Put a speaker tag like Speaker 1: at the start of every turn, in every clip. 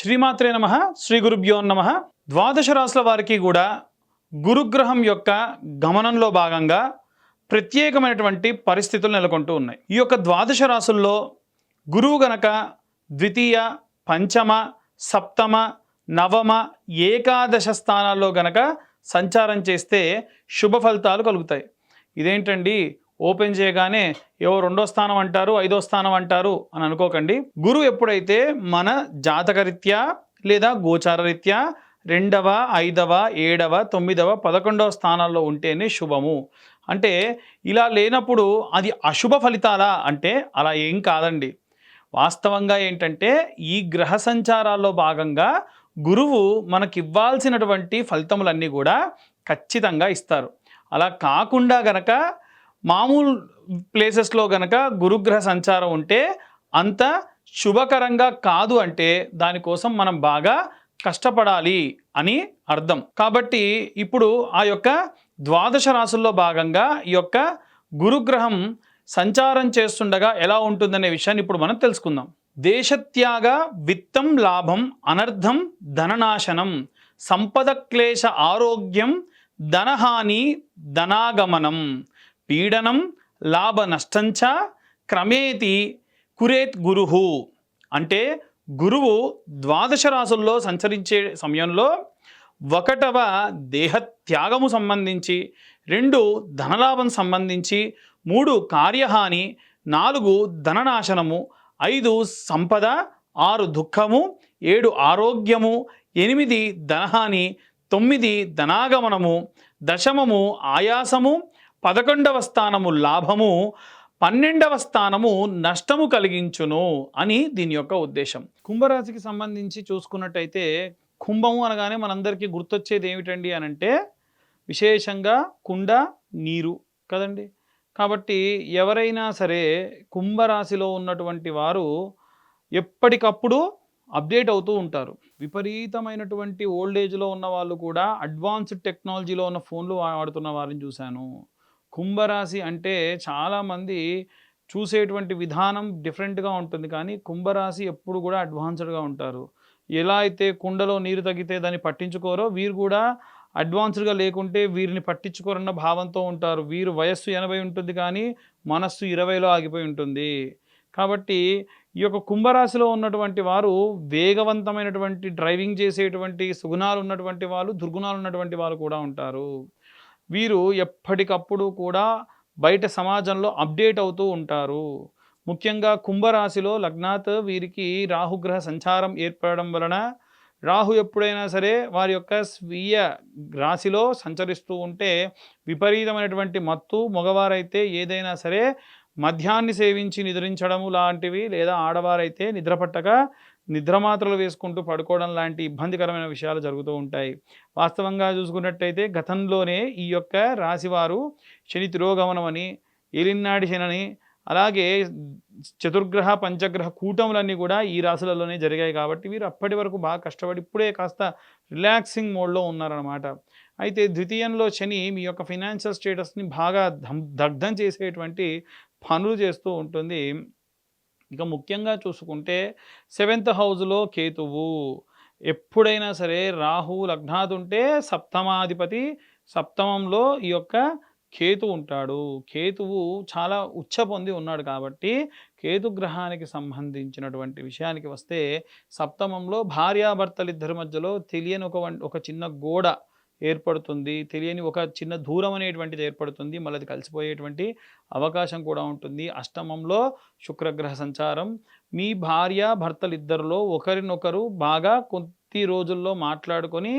Speaker 1: శ్రీమాత్రే నమ శ్రీ గురుభ్యో నమ. ద్వాదశ రాసుల వారికి కూడా గురుగ్రహం యొక్క గమనంలో భాగంగా ప్రత్యేకమైనటువంటి పరిస్థితులు నెలకొంటూ ఉన్నాయి. ఈ యొక్క ద్వాదశ రాసుల్లో గురువు గనక ద్వితీయ పంచమ సప్తమ నవమ ఏకాదశ స్థానాల్లో గనక సంచారం చేస్తే శుభ ఫలితాలు కలుగుతాయి. ఇదేంటండి? ఓపెన్ చేయగానే ఏవో రెండో స్థానం అంటారు ఐదో స్థానం అంటారు అని అనుకోకండి. గురువు ఎప్పుడైతే మన జాతకరీత్యా లేదా గోచారరీత్యా రెండవ ఐదవ ఏడవ తొమ్మిదవ పదకొండవ స్థానాల్లో ఉంటేనే శుభము. అంటే ఇలా లేనప్పుడు అది అశుభ ఫలితాలా అంటే అలా ఏం కాదండి. వాస్తవంగా ఏంటంటే ఈ గ్రహ సంచారాల్లో భాగంగా గురువు మనకివ్వాల్సినటువంటి ఫలితములన్నీ కూడా ఖచ్చితంగా ఇస్తారు. అలా కాకుండా గనక మామూలు ప్లేసెస్లో గనక గురుగ్రహ సంచారం ఉంటే అంత శుభకరంగా కాదు అంటే దానికోసం మనం బాగా కష్టపడాలి అని అర్థం. కాబట్టి ఇప్పుడు ఆ యొక్క ద్వాదశ రాసుల్లో భాగంగా ఈ యొక్క గురుగ్రహం సంచారం చేస్తుండగా ఎలా ఉంటుందనే విషయాన్ని ఇప్పుడు మనం తెలుసుకుందాం. దేశత్యాగ విత్తం లాభం అనర్థం ధననాశనం సంపద క్లేశ ఆరోగ్యం ధనహాని ధనాగమనం పీడనం లాభ నష్టంచ క్రమేతి కురేత్ గురుహు అంటే గురువు ద్వాదశ రాసుల్లో సంచరించే సమయంలో ఒకటవ దేహత్యాగము సంబంధించి రెండు ధనలాభం సంబంధించి మూడు కార్యహాని నాలుగు ధననాశనము ఐదు సంపద ఆరు దుఃఖము ఏడు ఆరోగ్యము ఎనిమిది ధనహాని తొమ్మిది ధనాగమనము దశమము ఆయాసము పదకొండవ స్థానము లాభము పన్నెండవ స్థానము నష్టము కలిగించును అని దీని యొక్క ఉద్దేశం. కుంభరాశికి సంబంధించి చూసుకున్నట్టయితే కుంభము అనగానే మనందరికీ గుర్తొచ్చేది ఏమిటండి అని అంటే విశేషంగా కుండ నీరు కదండి. కాబట్టి ఎవరైనా సరే కుంభరాశిలో ఉన్నటువంటి వారు ఎప్పటికప్పుడు అప్డేట్ అవుతూ ఉంటారు. విపరీతమైనటువంటి ఓల్డ్ ఏజ్లో ఉన్న వాళ్ళు కూడా అడ్వాన్స్డ్ టెక్నాలజీలో ఉన్న ఫోన్లు వాడుతున్న వారిని చూశాను. కుంభరాశి అంటే చాలామంది చూసేటువంటి విధానం డిఫరెంట్గా ఉంటుంది. కానీ కుంభరాశి ఎప్పుడు కూడా అడ్వాన్స్డ్గా ఉంటారు. ఎలా అయితే కుండలో నీరు తగ్గితే దాన్ని పట్టించుకోరో వీరు కూడా అడ్వాన్స్డ్గా లేకుంటే వీరిని పట్టించుకోరన్న భావంతో ఉంటారు. వీరు వయస్సు ఎనభై ఉంటుంది కానీ మనస్సు ఇరవైలో ఆగిపోయి ఉంటుంది. కాబట్టి ఈ యొక్క కుంభరాశిలో ఉన్నటువంటి వారు వేగవంతమైనటువంటి డ్రైవింగ్ చేసేటువంటి సుగుణాలు ఉన్నటువంటి వాళ్ళు దుర్గుణాలు ఉన్నటువంటి వాళ్ళు కూడా ఉంటారు. వీరు ఎప్పటికప్పుడు కూడా బయట సమాజంలో అప్డేట్ అవుతూ ఉంటారు. ముఖ్యంగా కుంభరాశిలో లగ్నాత్ వీరికి రాహుగ్రహ సంచారం ఏర్పడడం వలన రాహు ఎప్పుడైనా సరే వారి యొక్క స్వీయ రాశిలో సంచరిస్తూ ఉంటే విపరీతమైనటువంటి మత్తు మగవారైతే ఏదైనా సరే మద్యాన్ని సేవించి నిద్రించడము లాంటివి లేదా ఆడవారైతే నిద్రపట్టక నిద్రమాత్రలు వేసుకుంటూ పడుకోవడం లాంటి ఇబ్బందికరమైన విషయాలు జరుగుతూ ఉంటాయి. వాస్తవంగా చూసుకున్నట్టయితే గతంలోనే ఈ యొక్క రాశివారు శని తిరోగమనం అని ఏలినాడి శనని అలాగే చతుర్గ్రహ పంచగ్రహ కూటములన్నీ కూడా ఈ రాశులలోనే జరిగాయి కాబట్టి వీరు అప్పటి వరకు బాగా కష్టపడి ఇప్పుడే కాస్త రిలాక్సింగ్ మోడ్లో ఉన్నారనమాట అయితే ద్వితీయంలో శని మీ యొక్క ఫినాన్షియల్ స్టేటస్ని బాగా దం- దగ్ధం చేసేటువంటి పనులు చేస్తూ ఉంటుంది. ఇక ముఖ్యంగా చూసుకుంటే సెవెంత్ హౌస్లో కేతువు. ఎప్పుడైనా సరే రాహు లగ్నాది ఉంటే సప్తమాధిపతి సప్తమంలో ఈ యొక్క కేతు ఉంటాడు. కేతువు చాలా ఉచ్చ పొంది ఉన్నాడు కాబట్టి కేతు గ్రహానికి సంబంధించినటువంటి విషయానికి వస్తే సప్తమంలో భార్యాభర్తలు ఇద్దరి మధ్యలో తెలియని ఒక ఒక చిన్న గోడ ఏర్పడుతుంది తెలియని ఒక చిన్న దూరం అనేటువంటిది ఏర్పడుతుంది మళ్ళీ అది కలిసిపోయేటువంటి అవకాశం కూడా ఉంటుంది. అష్టమంలో శుక్రగ్రహ సంచారం. మీ భార్య భర్తలిద్దరిలో ఒకరినొకరు బాగా కొద్ది రోజుల్లో మాట్లాడుకొని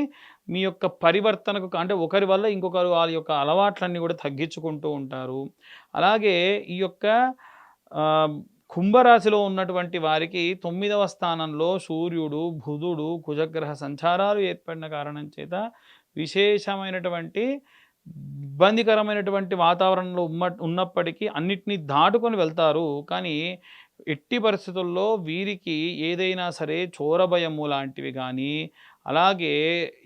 Speaker 1: మీ యొక్క పరివర్తనకు అంటే ఒకరి వల్ల ఇంకొకరు వాళ్ళ యొక్క అలవాట్లన్నీ కూడా తగ్గించుకుంటూ ఉంటారు. అలాగే ఈ యొక్క కుంభరాశిలో ఉన్నటువంటి వారికి తొమ్మిదవ స్థానంలో సూర్యుడు బుధుడు కుజగ్రహ సంచారాలు ఏర్పడిన కారణం చేత విశేషమైనటువంటి ఇబ్బందికరమైనటువంటి వాతావరణంలో ఉమ్మ ఉన్నప్పటికీ అన్నిటినీ దాటుకొని వెళ్తారు. కానీ ఎట్టి పరిస్థితుల్లో వీరికి ఏదైనా సరే చోరభయము లాంటివి కానీ అలాగే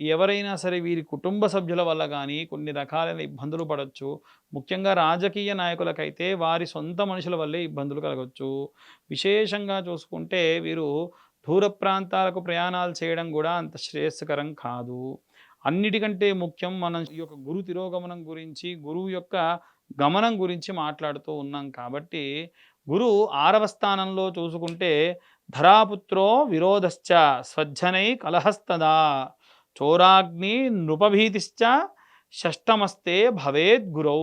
Speaker 1: ఎవరైనా సరే వీరి కుటుంబ సభ్యుల వల్ల కానీ కొన్ని రకాలైన ఇబ్బందులు పడవచ్చు ముఖ్యంగా రాజకీయ నాయకులకైతే వారి సొంత మనుషుల వల్లే ఇబ్బందులు కలగవచ్చు విశేషంగా చూసుకుంటే వీరు దూర ప్రాంతాలకు ప్రయాణాలు చేయడం కూడా అంత శ్రేయస్కరం కాదు. అన్నిటికంటే ముఖ్యం మనం ఈ యొక్క గురు తిరోగమనం గురించి గురువు యొక్క గమనం గురించి మాట్లాడుతూ ఉన్నాం కాబట్టి గురు ఆరవ స్థానంలో చూసుకుంటే ధరాపుత్రో విరోధశ్చ స్వజ్జనై కలహస్తదా చోరాగ్ని నృపభీతిశ్చ షష్టమస్తే భవేద్ గురౌ.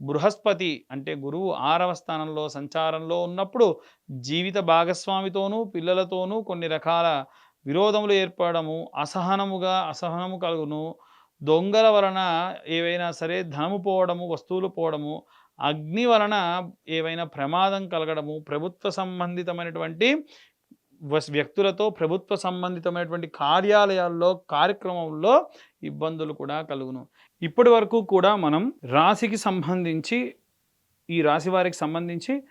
Speaker 1: బృహస్పతి అంటే గురువు ఆరవ స్థానంలో సంచారంలో ఉన్నప్పుడు జీవిత భాగస్వామితోనూ పిల్లలతోనూ కొన్ని రకాల విరోధములు ఏర్పడము అసహనముగా అసహనము కలుగును. దొంగల వలన ఏవైనా సరే ధనము పోవడము వస్తువులు పోవడము అగ్ని వలన ఏవైనా ప్రమాదం కలగడము ప్రభుత్వ సంబంధితమైనటువంటి వస్- వ్యక్తులతో ప్రభుత్వ సంబంధితమైనటువంటి కార్యాలయాల్లో కార్యక్రమంలో ఇబ్బందులు కూడా కలుగును. ఇప్పటి వరకు కూడా మనం రాశికి సంబంధించి ఈ రాశి వారికి సంబంధించి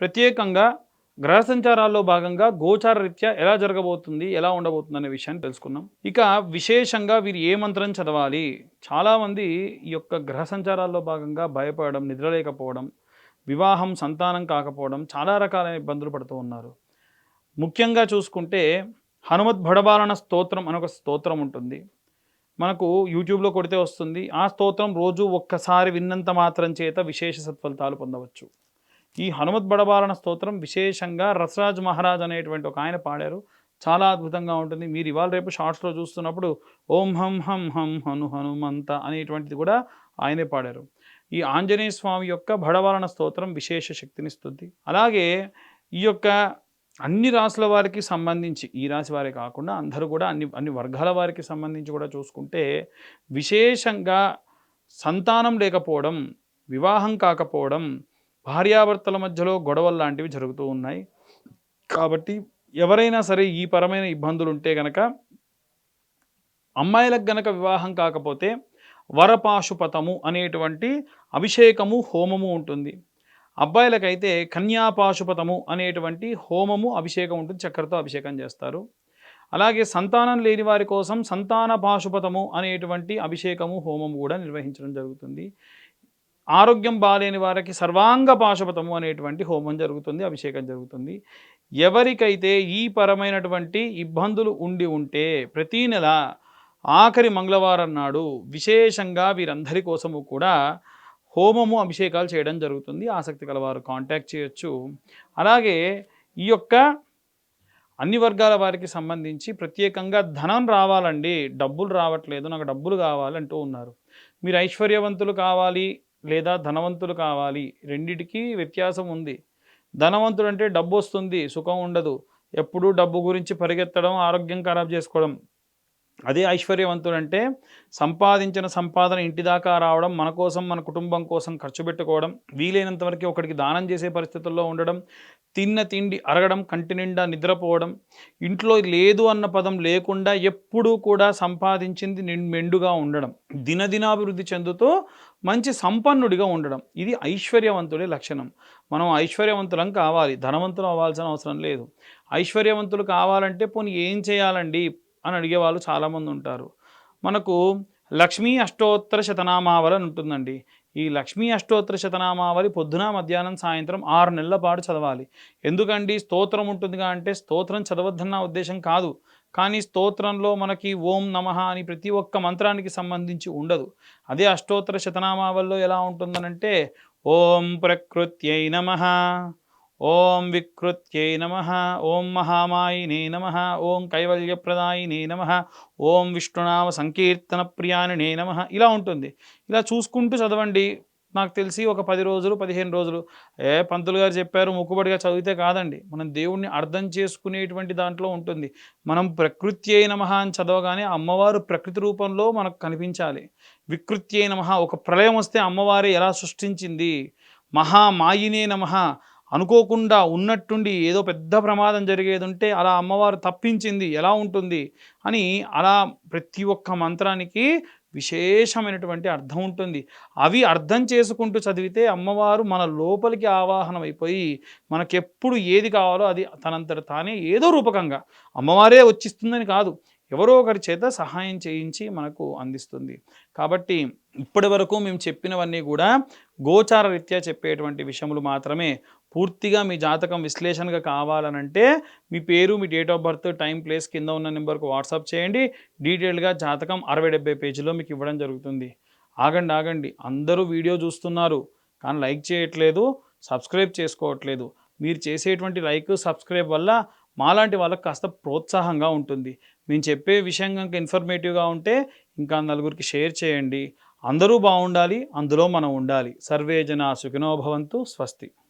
Speaker 1: ప్రత్యేకంగా గ్రహ సంచారాల్లో భాగంగా గోచార రీత్యా ఎలా జరగబోతుంది ఎలా ఉండబోతుంది అనే విషయాన్ని తెలుసుకున్నాం ఇక విశేషంగా వీరు ఏ మంత్రం చదవాలి? చాలామంది ఈ యొక్క గ్రహ సంచారాల్లో భాగంగా భయపడడం నిద్రలేకపోవడం వివాహం సంతానం కాకపోవడం చాలా రకాలైన ఇబ్బందులు పడుతూ ఉన్నారు. ముఖ్యంగా చూసుకుంటే హనుమత్ భడబాలన స్తోత్రం అని ఒక స్తోత్రం ఉంటుంది. మనకు యూట్యూబ్లో కొడితే వస్తుంది. ఆ స్తోత్రం రోజు ఒక్కసారి విన్నంత మాత్రం చేత విశేష సత్ఫలితాలు పొందవచ్చు. ఈ హనుమత్ బడబాలన స్తోత్రం విశేషంగా రసరాజ్ మహారాజ్ అనేటువంటి ఒక ఆయన పాడారు. చాలా అద్భుతంగా ఉంటుంది. మీరు ఇవాళ రేపు షార్ట్స్లో చూస్తున్నప్పుడు ఓం హం హం హం హను హనుమంత అనేటువంటిది కూడా ఆయనే పాడారు. ఈ ఆంజనేయ స్వామి యొక్క భడబాలన స్తోత్రం విశేష శక్తినిస్తుంది అలాగే ఈ యొక్క అన్ని రాసుల వారికి సంబంధించి ఈ రాశి వారే కాకుండా అందరూ కూడా అన్ని అన్ని వర్గాల వారికి సంబంధించి కూడా చూసుకుంటే విశేషంగా సంతానం లేకపోవడం వివాహం కాకపోవడం భార్యాభర్తల మధ్యలో గొడవలు లాంటివి జరుగుతూ ఉన్నాయి. కాబట్టి ఎవరైనా సరే ఈ పరమైన ఇబ్బందులు ఉంటే గనక అమ్మాయిలకు గనక వివాహం కాకపోతే వరపాశుపతము అనేటువంటి అభిషేకము హోమము ఉంటుంది. అబ్బాయిలకైతే కన్యాపాశుపతము అనేటువంటి హోమము అభిషేకం ఉంటుంది. చక్కెరతో అభిషేకం చేస్తారు. అలాగే సంతానం లేని వారి కోసం సంతాన పాశుపతము అనేటువంటి అభిషేకము హోమము కూడా నిర్వహించడం జరుగుతుంది. ఆరోగ్యం బాలేని వారికి సర్వాంగ పాశపతము అనేటువంటి హోమం జరుగుతుంది అభిషేకం జరుగుతుంది. ఎవరికైతే ఈ పరమైనటువంటి ఇబ్బందులు ఉండి ఉంటే ప్రతీ నెల ఆఖరి మంగళవారం నాడు విశేషంగా వీరందరి కోసము కూడా హోమము అభిషేకాలు చేయడం జరుగుతుంది. ఆసక్తి కలవారు కాంటాక్ట్ చేయొచ్చు. అలాగే ఈ యొక్క అన్ని వర్గాల వారికి సంబంధించి ప్రత్యేకంగా ధనం రావాలండి. డబ్బులు రావట్లేదు నాకు డబ్బులు కావాలి అంటూ ఉన్నారు. మీరు ఐశ్వర్యవంతులు కావాలి లేదా ధనవంతులు కావాలి. రెండిటికి వ్యత్యాసం ఉంది. ధనవంతుడు అంటే డబ్బు వస్తుంది సుఖం ఉండదు. ఎప్పుడూ డబ్బు గురించి పరిగెత్తడం ఆరోగ్యం ఖరాబ్ చేసుకోవడం. అదే ఐశ్వర్యవంతుడు అంటే సంపాదించిన సంపాదన ఇంటి దాకా రావడం మన కోసం మన కుటుంబం కోసం ఖర్చు పెట్టుకోవడం వీలైనంత వరకు ఒకటికి దానం చేసే పరిస్థితుల్లో ఉండడం తిన్న తిండి అరగడం కంటి నిండా నిద్రపోవడం ఇంట్లో లేదు అన్న పదం లేకుండా ఎప్పుడూ కూడా సంపాదించింది మెండుగా ఉండడం. దినదినాభివృద్ధి చెందుతూ మంచి సంపన్నుడిగా ఉండడం. ఇది ఐశ్వర్యవంతుడి లక్షణం. మనం ఐశ్వర్యవంతులం కావాలి. ధనవంతులు అవ్వాల్సిన అవసరం లేదు. ఐశ్వర్యవంతులు కావాలంటే పోనీ ఏం చేయాలండి? అని అడిగే వాళ్ళు చాలామంది ఉంటారు. మనకు లక్ష్మీ అష్టోత్తర శతనామావళి అని ఉంటుందండి. ఈ లక్ష్మీ అష్టోత్తర శతనామావళి పొద్దున మధ్యాహ్నం సాయంత్రం ఆరు నెలల పాటు చదవాలి. ఎందుకండి? స్తోత్రం ఉంటుందిగా అంటే స్తోత్రం చదవద్దన్న ఉద్దేశం కాదు. కానీ స్తోత్రంలో మనకి ఓం నమః అని ప్రతి ఒక్క మంత్రానికి సంబంధించి ఉండదు. అదే అష్టోత్తర శతనామావల్లో ఎలా ఉంటుందనంటే ఓం ప్రకృత్యై నమః ఓం వికృత్యై నమ ఓం మహామాయినే నమ ఓం కైవల్యప్రదాయినే నమ ఓం విష్ణునామ సంకీర్తన ప్రియానినే నమ ఇలా ఉంటుంది. ఇలా చూసుకుంటూ చదవండి. నాకు తెలిసి ఒక పది రోజులు పదిహేను రోజులు. ఏ పంతులు గారు చెప్పారు ముక్కుబడిగా చదివితే కాదండి. మనం దేవుణ్ణి అర్థం చేసుకునేటువంటి దాంట్లో ఉంటుంది. మనం ప్రకృతి అయిన నమః అని చదవగానే అమ్మవారు ప్రకృతి రూపంలో మనకు కనిపించాలి. వికృతి అయిన మహా ఒక ప్రళయం వస్తే అమ్మవారే ఎలా సృష్టించింది? మహామాయినే నమః. అనుకోకుండా ఉన్నట్టుండి ఏదో పెద్ద ప్రమాదం జరిగేది ఉంటే అలా అమ్మవారు తప్పించింది ఎలా ఉంటుంది? అని అలా ప్రతి ఒక్క మంత్రానికి విశేషమైనటువంటి అర్థం ఉంటుంది. అవి అర్థం చేసుకుంటూ చదివితే అమ్మవారు మన లోపలికి ఆవాహనం అయిపోయి మనకెప్పుడు ఏది కావాలో అది తనంతట తానే ఏదో రూపకంగా అమ్మవారే వచ్చిస్తుందని కాదు. ఎవరో ఒకరి చేత సహాయం చేయించి మనకు అందిస్తుంది. కాబట్టి ఇప్పటి వరకు మేము చెప్పినవన్నీ కూడా గోచార రీత్యా చెప్పేటువంటి విషయములు మాత్రమే. పూర్తిగా మీ జాతకం విశ్లేషణగా కావాలనంటే మీ పేరు మీ date of birth time place కింద ఉన్న నెంబర్కు వాట్సాప్ చేయండి. డీటెయిల్గా జాతకం అరవై డెబ్బై పేజీలో మీకు ఇవ్వడం జరుగుతుంది. ఆగండి ఆగండి. అందరూ వీడియో చూస్తున్నారు కానీ లైక్ చేయట్లేదు సబ్స్క్రైబ్ చేసుకోవట్లేదు. మీరు చేసేటువంటి లైక్ సబ్స్క్రైబ్ వల్ల మాలాంటి వాళ్ళకి కాస్త ప్రోత్సాహంగా ఉంటుంది. మేము చెప్పే విషయం కనుక ఇన్ఫర్మేటివ్గా ఉంటే ఇంకా నలుగురికి షేర్ చేయండి. అందరూ బాగుండాలి అందులో మనం ఉండాలి. సర్వే జన సుఖినోభవంతు స్వస్తి.